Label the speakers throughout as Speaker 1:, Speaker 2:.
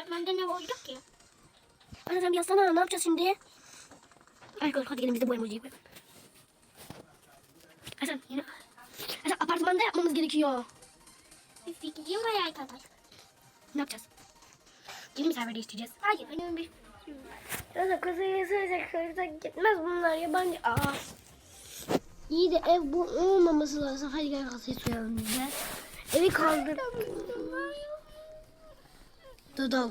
Speaker 1: Apartmanda ne olacak ki? Ana sen bir ne yapacağız şimdi? Ay hadi gelin biz de bu emojiyi koyalım. Hasan yine. Hasan apartmanda yapmamız gerekiyor. Bir fikrim var arkadaş. Ne yapacağız? Yeni mi server değiştireceğiz? Hayır benim bir ya da kızı sığacak gitmez bunlar yabancı. Aa. İyi de ev bu olmaması lazım. Hadi gel kasayı soyalım biz de. Evi kaldır. Dodol.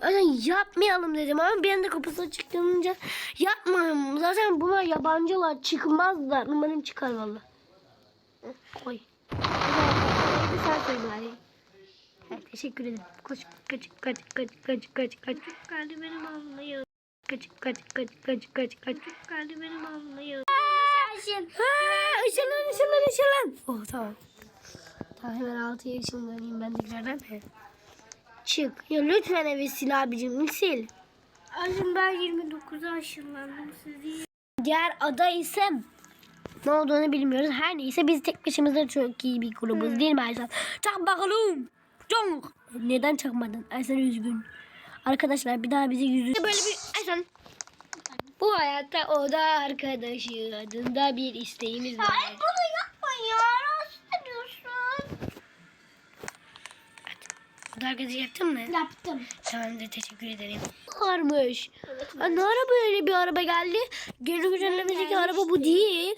Speaker 1: Zaten yapmayalım dedim ama bir anda kapısı çıkınca yapmayalım. Zaten bunlar yabancılar çıkmazlar. Umarım çıkar valla. Koy. Sen koy bari. Teşekkür ederim. Koş kaç kaç kaç kaç kaç kaç.
Speaker 2: Geldi benim anlayın.
Speaker 1: Kaç kaç kaç kaç kaç kaç.
Speaker 2: Geldi benim anlayın.
Speaker 1: Ha, ışınlan ışınlan ışınlan. Oh tamam. Tamam hemen altıya ışınlanayım ben tekrardan. Çık. Ya lütfen evi sil abicim sil.
Speaker 2: Azim ben 29'a aşılandım sizi.
Speaker 1: Diğer ada ise ne olduğunu bilmiyoruz. Her neyse biz tek başımıza çok iyi bir grubuz değil mi Ayşen? Çak bakalım. Çak. Neden çakmadın? Ayşen üzgün. Arkadaşlar bir daha bizi yüzü... Böyle bir Ayşen. Bu hayatta o da arkadaşı adında bir isteğimiz var.
Speaker 2: Bunu yapma ya.
Speaker 1: Bu da arkadaşı yaptın mı?
Speaker 2: Yaptım.
Speaker 1: Tamam da teşekkür ederim. Varmış. Aa, ne ara böyle bir araba geldi? Geri güncellemedeki araba bu değil.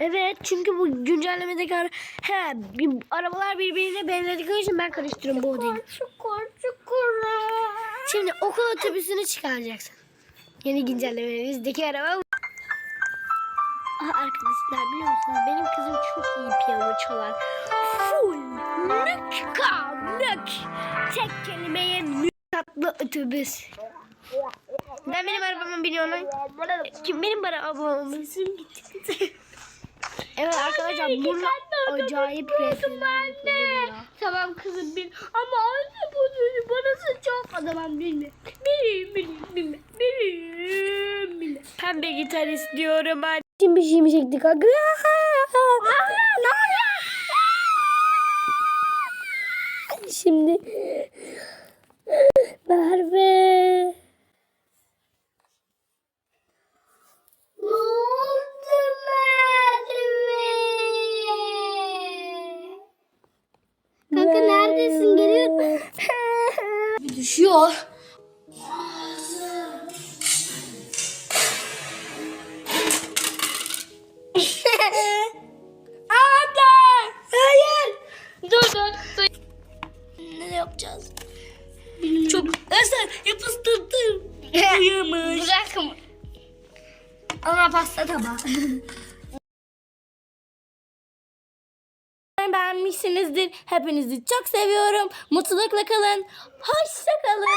Speaker 1: Evet çünkü bu güncellemedeki ara... He, bir, arabalar birbirine benzedikleri için ben karıştırıyorum bu değil.
Speaker 2: Çukur çukur.
Speaker 1: Şimdi okul otobüsünü çıkaracaksın. Yeni güncellememizdeki araba. Aa, arkadaşlar biliyor musunuz benim kızım çok iyi piyano çalar. Full nık nık. Tek kelimeye nık tatlı otobüs. Ben benim arabama biniyorum. Kim benim arabama?
Speaker 2: Sesim gitti.
Speaker 1: Evet arkadaşlar bunu acayip
Speaker 2: Anne. Tamam kızım bil. Ama anne bu çocuğu parası çok. Zaman bilme. Bileyim bileyim bilme. Bileyim bilme.
Speaker 1: Pembe gitar istiyorum ben. Şimdi bir şey mi çektik? Aga. Şimdi Merve.
Speaker 2: Ne oldu Merve?
Speaker 1: Kanka neredesin? Geliyor. Düşüyor. Yapacağız? Çok Eser yapıştırdım. Uyumuş.
Speaker 2: Bırakma.
Speaker 1: Ama pasta tabağı. Beğenmişsinizdir. Hepinizi çok seviyorum. Mutlulukla kalın. Hoşça kalın.